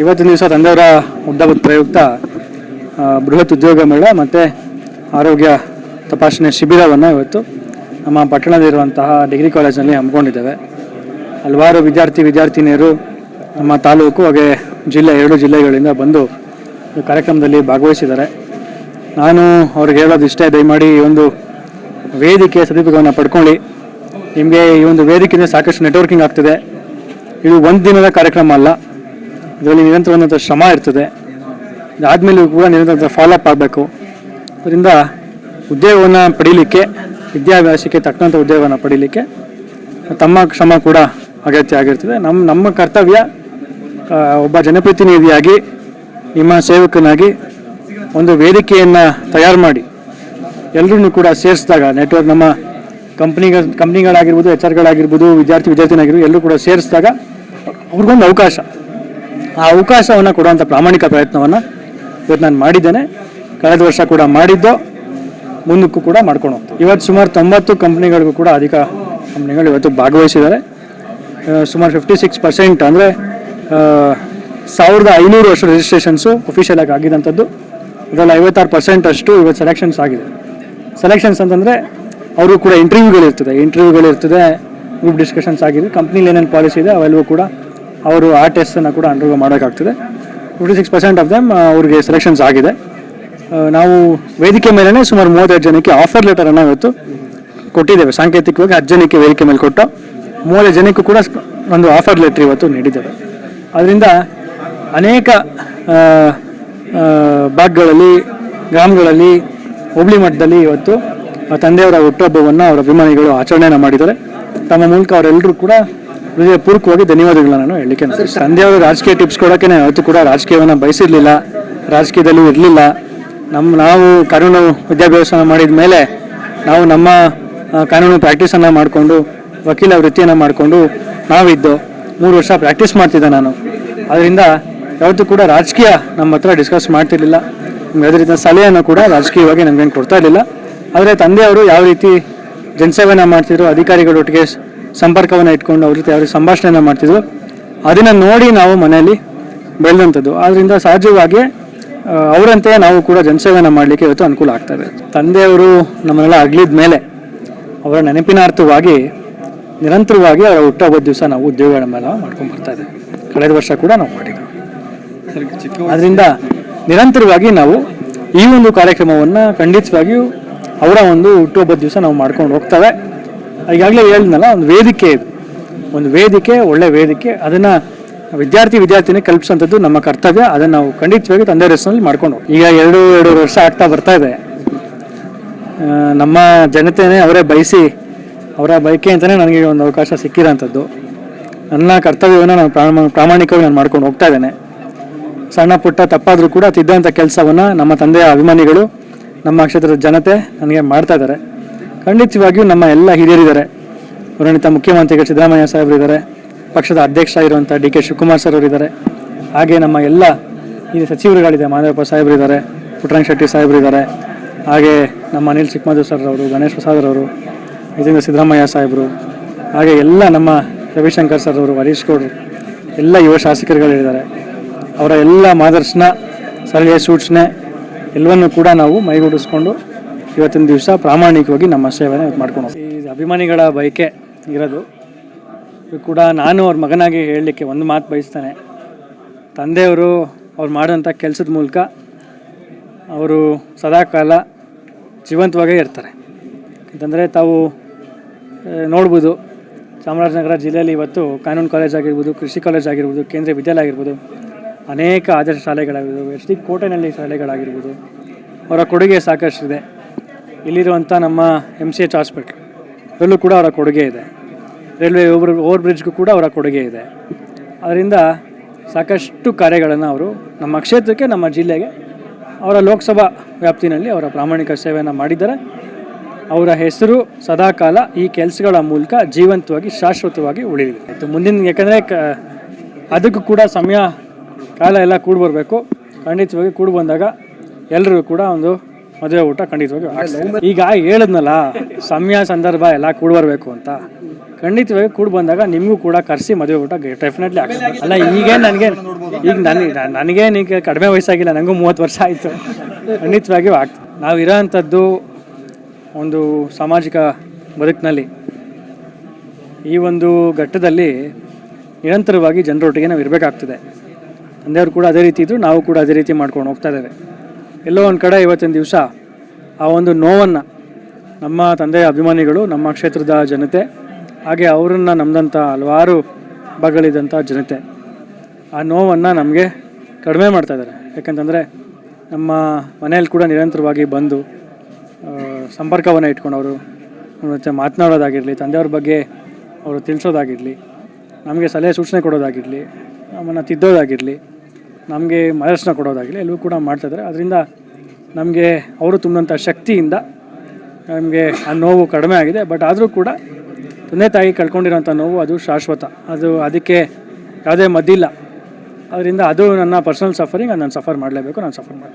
ಇವತ್ತಿನ ದಿವಸ ತಂದೆಯವರ ಹುಟ್ಟಹಬ್ಬದ ಪ್ರಯುಕ್ತ ಬೃಹತ್ ಉದ್ಯೋಗ ಮೇಳ ಮತ್ತು ಆರೋಗ್ಯ ತಪಾಸಣೆ ಶಿಬಿರವನ್ನು ಇವತ್ತು ನಮ್ಮ ಪಟ್ಟಣದಲ್ಲಿರುವಂತಹ ಡಿಗ್ರಿ ಕಾಲೇಜಿನಲ್ಲಿ ಹಮ್ಮಿಕೊಂಡಿದ್ದೇವೆ. ಹಲವಾರು ವಿದ್ಯಾರ್ಥಿ, ವಿದ್ಯಾರ್ಥಿನಿಯರು ನಮ್ಮ ತಾಲೂಕು ಹಾಗೆ ಜಿಲ್ಲೆ, ಎರಡು ಜಿಲ್ಲೆಗಳಿಂದ ಬಂದು ಈ ಕಾರ್ಯಕ್ರಮದಲ್ಲಿ ಭಾಗವಹಿಸಿದ್ದಾರೆ. ನಾನು ಅವ್ರಿಗೆ ಹೇಳೋದು ಇಷ್ಟೇ, ದಯಮಾಡಿ ಈ ಒಂದು ವೇದಿಕೆ ಸದುಪಯೋಗವನ್ನು ಪಡ್ಕೊಳ್ಳಿ. ನಿಮಗೆ ಈ ಒಂದು ವೇದಿಕೆಯಿಂದ ಸಾಕಷ್ಟು ನೆಟ್ವರ್ಕಿಂಗ್ ಆಗ್ತಿದೆ. ಇದು ಒಂದು ದಿನದ ಕಾರ್ಯಕ್ರಮ ಅಲ್ಲ. ಇದರಲ್ಲಿ ನಿರಂತರವಾದಂಥ ಶ್ರಮ ಇರ್ತದೆ. ಇದಾದಮೇಲೂ ಕೂಡ ನಿರಂತರ ಫಾಲೋಅಪ್ ಆಗಬೇಕು. ಅದರಿಂದ ಉದ್ಯೋಗವನ್ನು ಪಡೀಲಿಕ್ಕೆ, ವಿದ್ಯಾಭ್ಯಾಸಕ್ಕೆ ತಕ್ಕಂಥ ಉದ್ಯೋಗವನ್ನು ಪಡೀಲಿಕ್ಕೆ ತಮ್ಮ ಶ್ರಮ ಕೂಡ ಅಗತ್ಯ ಆಗಿರ್ತದೆ. ನಮ್ಮ ನಮ್ಮ ಕರ್ತವ್ಯ ಒಬ್ಬ ಜನಪ್ರತಿನಿಧಿಯಾಗಿ, ನಿಮ್ಮ ಸೇವಕನಾಗಿ ಒಂದು ವೇದಿಕೆಯನ್ನು ತಯಾರು ಮಾಡಿ ಎಲ್ಲರನ್ನೂ ಕೂಡ ಸೇರಿಸಿದಾಗ ನೆಟ್ವರ್ಕ್ ನಮ್ಮ ಕಂಪ್ನಿಗಳ, ಕಂಪ್ನಿಗಳಾಗಿರ್ಬೋದು ಎಚ್ ಆರ್ಗಳಾಗಿರ್ಬೋದು ವಿದ್ಯಾರ್ಥಿ ವಿದ್ಯಾರ್ಥಿನಾಗಿರ್ಬೋದು ಎಲ್ಲರೂ ಕೂಡ ಸೇರಿಸಿದಾಗ ಅವ್ರಿಗೊಂದು ಅವಕಾಶ. ಆ ಅವಕಾಶವನ್ನು ಕೊಡುವಂಥ ಪ್ರಾಮಾಣಿಕ ಪ್ರಯತ್ನವನ್ನು ಇವತ್ತು ನಾನು ಮಾಡಿದ್ದೇನೆ. ಕಳೆದ ವರ್ಷ ಕೂಡ ಮಾಡಿದ್ದು. ಮುಂದಕ್ಕೂ ಕೂಡ ಮಾಡ್ಕೊಂಡು ಹೋಗ್ತೀವಿ ಇವತ್ತು ಸುಮಾರು ತೊಂಬತ್ತು ಕಂಪ್ನಿಗಳಿಗೂ ಕೂಡ ಅಧಿಕ ಕಂಪ್ನಿಗಳು ಇವತ್ತು ಭಾಗವಹಿಸಿದ್ದಾರೆ. ಸುಮಾರು ಫಿಫ್ಟಿ ಸಿಕ್ಸ್ ಪರ್ಸೆಂಟ್ ಅಂದರೆ ಸಾವಿರದ ಐನೂರು ವರ್ಷ ರಿಜಿಸ್ಟ್ರೇಷನ್ಸು ಅಫಿಷಿಯಲ್ ಆಗಿ ಆಗಿದಂಥದ್ದು. ಅದರಲ್ಲಿ ಐವತ್ತಾರು ಪರ್ಸೆಂಟ್ ಅಷ್ಟು ಇವತ್ತು ಸೆಲೆಕ್ಷನ್ಸ್ ಆಗಿದೆ. ಸೆಲೆಕ್ಷನ್ಸ್ ಅಂತಂದರೆ ಅವರು ಕೂಡ ಇಂಟರ್ವ್ಯೂಗಳಿರ್ತದೆ ಇಂಟರ್ವ್ಯೂಗಳಿರ್ತದೆ ಗ್ರೂಪ್ ಡಿಸ್ಕಷನ್ಸ್ ಆಗಿದೆ. ಕಂಪ್ನಿಲಿ ಏನೇನು ಪಾಲಿಸಿ ಇದೆ, ಅವೆಲ್ಲವೂ ಕೂಡ ಅವರು ಆ ಟೆಸ್ಟನ್ನು ಕೂಡ undergo ಮಾಡೋಕ್ಕಾಗ್ತದೆ. Fifty six percent of them ಅವ್ರಿಗೆ ಸೆಲೆಕ್ಷನ್ಸ್ ಆಗಿದೆ. ನಾವು ವೇದಿಕೆ ಮೇಲೇ ಸುಮಾರು ಮೂವತ್ತೈದು ಜನಕ್ಕೆ ಆಫರ್ ಲೆಟರನ್ನು ಇವತ್ತು ಕೊಟ್ಟಿದ್ದೇವೆ. ಸಾಂಕೇತಿಕವಾಗಿ ಹತ್ತು ಜನಕ್ಕೆ ವೇದಿಕೆ ಮೇಲೆ ಕೊಟ್ಟು ಮೂವತ್ತೈದು ಜನಕ್ಕೂ ಕೂಡ ಒಂದು ಆಫರ್ ಲೆಟ್ರ್ ಇವತ್ತು ನೀಡಿದ್ದೇವೆ. ಅದರಿಂದ ಅನೇಕ ಭಾಗಗಳಲ್ಲಿ, ಗ್ರಾಮಗಳಲ್ಲಿ, ಹೋಬಳಿ ಮಟ್ಟದಲ್ಲಿ ಇವತ್ತು ತಂದೆಯವರ ಹುಟ್ಟುಹಬ್ಬವನ್ನು ಅವರ ಅಭಿಮಾನಿಗಳು ಆಚರಣೆಯನ್ನು ಮಾಡಿದ್ದಾರೆ. ತಮ್ಮ ಮೂಲಕ ಅವರೆಲ್ಲರೂ ಕೂಡ ಹೃದಯಪೂರ್ವಕವಾಗಿ ಧನ್ಯವಾದಗಳನ್ನ ನಾನು ಹೇಳಲಿಕ್ಕೆ ಸಂಧ್ಯಾ ತಂದೆಯವರು ರಾಜಕೀಯ ಟಿಪ್ಸ್ ಕೊಡೋಕೆ ಯಾವತ್ತೂ ಕೂಡ ರಾಜಕೀಯವನ್ನು ಬಯಸಿರಲಿಲ್ಲ ರಾಜಕೀಯದಲ್ಲೂ ಇರಲಿಲ್ಲ. ನಮ್ಮ ನಾವು ಕಾನೂನು ವಿದ್ಯಾಭ್ಯಾಸ ಮಾಡಿದ ಮೇಲೆ ನಾವು ನಮ್ಮ ಕಾನೂನು ಪ್ರಾಕ್ಟೀಸನ್ನು ಮಾಡಿಕೊಂಡು ವಕೀಲ ವೃತ್ತಿಯನ್ನು ಮಾಡಿಕೊಂಡು ನಾವಿದ್ದು ಮೂರು ವರ್ಷ ಪ್ರಾಕ್ಟೀಸ್ ಮಾಡ್ತಿದ್ದೆ ನಾನು. ಅದರಿಂದ ಯಾವತ್ತೂ ಕೂಡ ರಾಜಕೀಯ ನಮ್ಮ ಹತ್ರ ಡಿಸ್ಕಸ್ ಮಾಡ್ತಿರ್ಲಿಲ್ಲ. ಅದರಿಂದ ಸಲಹೆಯನ್ನು ಕೂಡ ರಾಜಕೀಯವಾಗಿ ನಮಗೇನು ಕೊಡ್ತಾ ಇರಲಿಲ್ಲ. ಆದರೆ ತಂದೆಯವರು ಯಾವ ರೀತಿ ಜನಸೇವೆಯನ್ನು ಮಾಡ್ತಿದ್ರು ಅಧಿಕಾರಿಗಳೊಟ್ಟಿಗೆ ಸಂಪರ್ಕವನ್ನು ಇಟ್ಕೊಂಡು ಅವ್ರ ಜೊತೆ ಅವ್ರಿಗೆ ಸಂಭಾಷಣೆಯನ್ನು ಮಾಡ್ತಿದ್ರು. ಅದನ್ನು ನೋಡಿ ನಾವು ಮನೆಯಲ್ಲಿ ಬೆಳೆದಂಥದ್ದು. ಆದ್ದರಿಂದ ಸಹಜವಾಗಿ ಅವರಂತೆ ನಾವು ಕೂಡ ಜನಸೇವೆಯನ್ನು ಮಾಡಲಿಕ್ಕೆ ಇವತ್ತು ಅನುಕೂಲ ಆಗ್ತದೆ ತಂದೆಯವರು ನಮ್ಮನ್ನೆಲ್ಲ ಅಗಲಿದ ಮೇಲೆ ಅವರ ನೆನಪಿನಾರ್ಥವಾಗಿ, ನಿರಂತರವಾಗಿ ಅವರ ಹುಟ್ಟುಹಬ್ಬದ ದಿವಸ ನಾವು ಉದ್ಯೋಗಗಳ ಮೇಲೆ ಮಾಡ್ಕೊಂಡು ಬರ್ತಾ ಇದ್ದೆ ಕಳೆದ ವರ್ಷ ಕೂಡ ನಾವು ಮಾಡಿದ್ದೇವೆ ಅದರಿಂದ ನಿರಂತರವಾಗಿ ನಾವು ಈ ಒಂದು ಕಾರ್ಯಕ್ರಮವನ್ನು ಖಂಡಿತವಾಗಿಯೂ ಅವರ ಒಂದು ಹುಟ್ಟುಹಬ್ಬದ ದಿವಸ ನಾವು ಮಾಡ್ಕೊಂಡು ಹೋಗ್ತೇವೆ. ಈಗಾಗಲೇ ಹೇಳಿದ್ನಲ್ಲ, ಒಂದು ವೇದಿಕೆ ಇದು. ಒಂದು ವೇದಿಕೆ, ಒಳ್ಳೆ ವೇದಿಕೆ. ಅದನ್ನು ವಿದ್ಯಾರ್ಥಿ ವಿದ್ಯಾರ್ಥಿನಿ ಕಲ್ಪಿಸುವಂಥದ್ದು ನಮ್ಮ ಕರ್ತವ್ಯ. ಅದನ್ನು ನಾವು ಖಂಡಿತವಾಗಿ ತಂದೆ ರಸ್ನಲ್ಲಿ ಮಾಡ್ಕೊಂಡು ಈಗ ಎರಡು ಎರಡೂವರೆ ವರ್ಷ ಆಗ್ತಾ ಬರ್ತಾ ಇದೆ. ನಮ್ಮ ಜನತೆನೇ ಅವರೇ ಬಯಸಿ, ಅವರ ಬಯಕೆ ಅಂತಲೇ ನನಗೆ ಒಂದು ಅವಕಾಶ ಸಿಕ್ಕಿರೋಂಥದ್ದು. ನನ್ನ ಕರ್ತವ್ಯವನ್ನು ನಾನು ಪ್ರಾಮ, ಪ್ರಾಮಾಣಿಕವಾಗಿ ನಾನು ಮಾಡ್ಕೊಂಡು ಹೋಗ್ತಾ ಇದ್ದೇನೆ. ಸಣ್ಣ ಪುಟ್ಟ ತಪ್ಪಾದರೂ ಕೂಡ ತಿದ್ದಂಥ ಕೆಲಸವನ್ನು ನಮ್ಮ ತಂದೆಯ ಅಭಿಮಾನಿಗಳು, ನಮ್ಮ ಕ್ಷೇತ್ರದ ಜನತೆ ನನಗೆ ಮಾಡ್ತಾ ಇದ್ದಾರೆ. ಖಂಡಿತವಾಗಿಯೂ ನಮ್ಮ ಎಲ್ಲ ಹಿರಿಯರಿದ್ದಾರೆ. ಪರಿಣಿತ ಮುಖ್ಯಮಂತ್ರಿಗಳು ಸಿದ್ದರಾಮಯ್ಯ ಸಾಹೇಬರಿದ್ದಾರೆ. ಪಕ್ಷದ ಅಧ್ಯಕ್ಷ ಇರುವಂಥ ಡಿ ಕೆ ಶಿವಕುಮಾರ್ ಸರ್ ಅವರಿದ್ದಾರೆ. ಹಾಗೆ ನಮ್ಮ ಎಲ್ಲ ಈ ಸಚಿವರುಗಳಿದೆ ಮಾದೇವಪ್ಪ ಸಾಹೇಬರಿದ್ದಾರೆ, ಪುಟ್ಟರಂಗ ಶೆಟ್ಟಿ ಸಾಹೇಬರಿದ್ದಾರೆ. ಹಾಗೆ ನಮ್ಮ ಅನಿಲ್ ಚಿಕ್ಕಮಧು ಸರ್ ಅವರು, ಗಣೇಶ್ ಪ್ರಸಾದ್ ಅವರು ಇದರಿಂದ ಸಿದ್ದರಾಮಯ್ಯ ಸಾಹೇಬರು, ಹಾಗೆ ಎಲ್ಲ ನಮ್ಮ ರವಿಶಂಕರ್ ಸರ್ ಅವರು, ಹರೀಶ್ ಗೌಡ್ರು, ಎಲ್ಲ ಯುವ ಶಾಸಕರುಗಳಿದ್ದಾರೆ. ಅವರ ಎಲ್ಲ ಮಾದರ್ಶನ ಸಲಹೆ ಸೂಚನೆ ಎಲ್ಲವನ್ನು ಕೂಡ ನಾವು ಮೈಗೂಡಿಸ್ಕೊಂಡು ಇವತ್ತಿನ ದಿವಸ ಪ್ರಾಮಾಣಿಕವಾಗಿ ನಮ್ಮ ಸೇವೆನ ಇದು ಮಾಡ್ಕೊಂಡು. ಈ ಅಭಿಮಾನಿಗಳ ಬಯಕೆ ಇರೋದು. ಕೂಡ ನಾನು ಅವ್ರ ಮಗನಾಗಿ ಹೇಳಲಿಕ್ಕೆ ಒಂದು ಮಾತು ಬಯಸ್ತಾನೆ. ತಂದೆಯವರು ಅವ್ರು ಮಾಡೋಂಥ ಕೆಲಸದ ಮೂಲಕ ಅವರು ಸದಾಕಾಲ ಜೀವಂತವಾಗೇ ಇರ್ತಾರೆ. ಯಾಕಂತಂದರೆ ತಾವು ನೋಡ್ಬೋದು, ಚಾಮರಾಜನಗರ ಜಿಲ್ಲೆಯಲ್ಲಿ ಇವತ್ತು ಕಾನೂನು ಕಾಲೇಜ್ ಆಗಿರ್ಬೋದು, ಕೃಷಿ ಕಾಲೇಜ್ ಆಗಿರ್ಬೋದು ಕೇಂದ್ರ ವಿದ್ಯಾಲಯ ಆಗಿರ್ಬೋದು, ಅನೇಕ ಆದರ್ಶ ಶಾಲೆಗಳಾಗಿರ್ಬೋದು, ಎಚ್ ಡಿ ಕೋಟೆನಲ್ಲಿ ಶಾಲೆಗಳಾಗಿರ್ಬೋದು, ಅವರ ಕೊಡುಗೆ ಸಾಕಷ್ಟಿದೆ. ಇಲ್ಲಿರುವಂಥ ನಮ್ಮ ಎಂ ಸಿ ಎಚ್ ಹಾಸ್ಪಿಟ್ಲ್ ಅದರಲ್ಲೂ ಕೂಡ ಅವರ ಕೊಡುಗೆ ಇದೆ. ರೈಲ್ವೆ ಓವರ್ ಓವರ್ ಬ್ರಿಡ್ಜ್ಗೂ ಕೂಡ ಅವರ ಕೊಡುಗೆ ಇದೆ. ಅದರಿಂದ ಸಾಕಷ್ಟು ಕಾರ್ಯಗಳನ್ನು ಅವರು ನಮ್ಮ ಕ್ಷೇತ್ರಕ್ಕೆ, ನಮ್ಮ ಜಿಲ್ಲೆಗೆ, ಅವರ ಲೋಕಸಭಾ ವ್ಯಾಪ್ತಿನಲ್ಲಿ ಅವರ ಪ್ರಾಮಾಣಿಕ ಸೇವೆಯನ್ನು ಮಾಡಿದ್ದಾರೆ. ಅವರ ಹೆಸರು ಸದಾಕಾಲ ಈ ಕೆಲಸಗಳ ಮೂಲಕ ಜೀವಂತವಾಗಿ, ಶಾಶ್ವತವಾಗಿ ಉಳಿದಿದೆ ಆಯಿತು, ಮುಂದಿನ, ಯಾಕಂದರೆ ಕ, ಅದಕ್ಕೂ ಕೂಡ ಸಮಯ, ಕಾಲ ಎಲ್ಲ ಕೂಡಿ ಬರಬೇಕು. ಖಂಡಿತವಾಗಿ ಕೂಡಿ ಬಂದಾಗ ಎಲ್ಲರಿಗೂ ಕೂಡ ಒಂದು ಮದುವೆ ಊಟ ಖಂಡಿತವಾಗಿ ಈಗ ಹೇಳಿದ್ನಲ್ಲ ಸಮಯ ಸಂದರ್ಭ ಎಲ್ಲ ಕೂಡಿ ಬರಬೇಕು ಅಂತ. ಖಂಡಿತವಾಗಿ ಕೂಡ ಬಂದಾಗ ನಿಮಗೂ ಕೂಡ ಕರೆಸಿ ಮದುವೆ ಊಟ ಡೆಫಿನೆಟ್ಲಿ ಆಗ್ತದೆ ಅಲ್ಲ ಈಗೇನು ನನಗೆ ಈಗ ನನಗೆ ನನಗೇನು ಈಗ ಕಡಿಮೆ ವಯಸ್ಸಾಗಿಲ್ಲ ನನಗೂ ಮೂವತ್ತು ವರ್ಷ ಆಯಿತು. ಖಂಡಿತವಾಗಿ ಆಗ್ತದೆ ನಾವು ಇರೋವಂಥದ್ದು ಒಂದು ಸಾಮಾಜಿಕ ಬದುಕಿನಲ್ಲಿ ಈ ಒಂದು ಘಟ್ಟದಲ್ಲಿ ನಿರಂತರವಾಗಿ ಜನರೊಟ್ಟಿಗೆ ನಾವು ಇರಬೇಕಾಗ್ತದೆ. ತಂದೆಯವರು ಕೂಡ ಅದೇ ರೀತಿ ಇದ್ದರು ನಾವು ಕೂಡ ಅದೇ ರೀತಿ ಮಾಡ್ಕೊಂಡು ಹೋಗ್ತಾ ಇದ್ದೇವೆ. ಎಲ್ಲೋ ಒಂದು ಕಡೆ ಇವತ್ತಿನ ದಿವಸ ಆ ಒಂದು ನೋವನ್ನು ನಮ್ಮ ತಂದೆಯ ಅಭಿಮಾನಿಗಳು, ನಮ್ಮ ಕ್ಷೇತ್ರದ ಜನತೆ, ಹಾಗೆ ಅವರನ್ನು ನಮ್ಮದಂಥ ಹಲವಾರು ಭಾಗಗಳಿದ್ದಂಥ ಜನತೆ ಆ ನೋವನ್ನು ನಮಗೆ ಕಡಿಮೆ ಮಾಡ್ತಾ ಇದ್ದಾರೆ. ಯಾಕಂತಂದರೆ ನಮ್ಮ ಮನೆಯಲ್ಲಿ ಕೂಡ ನಿರಂತರವಾಗಿ ಬಂದು ಸಂಪರ್ಕವನ್ನು ಇಟ್ಕೊಂಡು ಅವರು ಮತ್ತು ಜೊತೆ ಮಾತನಾಡೋದಾಗಿರಲಿ, ತಂದೆಯವ್ರ ಬಗ್ಗೆ ಅವರು ತಿಳಿಸೋದಾಗಿರಲಿ, ನಮಗೆ ಸಲಹೆ ಸೂಚನೆ ಕೊಡೋದಾಗಿರಲಿ, ನಮ್ಮನ್ನು ತಿದ್ದೋದಾಗಿರಲಿ ನಮಗೆ ಮಾರ್ಗದರ್ಶನ ಕೊಡೋದಾಗಲಿ ಎಲ್ಲವೂ ಕೂಡ ಮಾಡ್ತಾಯಿದ್ದಾರೆ ಅದರಿಂದ ನಮಗೆ ಅವರು ತುಂಬಿದಂಥ ಶಕ್ತಿಯಿಂದ ನಮಗೆ ಆ ನೋವು ಕಡಿಮೆ ಆಗಿದೆ. ಬಟ್ ಆದರೂ ಕೂಡ ತಂದೆ ತಾಯಿ ಕಳ್ಕೊಂಡಿರೋಂಥ ನೋವು ಅದು ಶಾಶ್ವತ. ಅದು ಅದಕ್ಕೆ ಯಾವುದೇ ಮದ್ದಿಲ್ಲ. ಅದರಿಂದ ಅದು ನನ್ನ ಪರ್ಸನಲ್ ಸಫರಿಂಗ್ ನಾನು ಸಫರ್ ಮಾಡಲೇಬೇಕು, ನಾನು ಸಫರ್ ಮಾಡ್ತೀನಿ.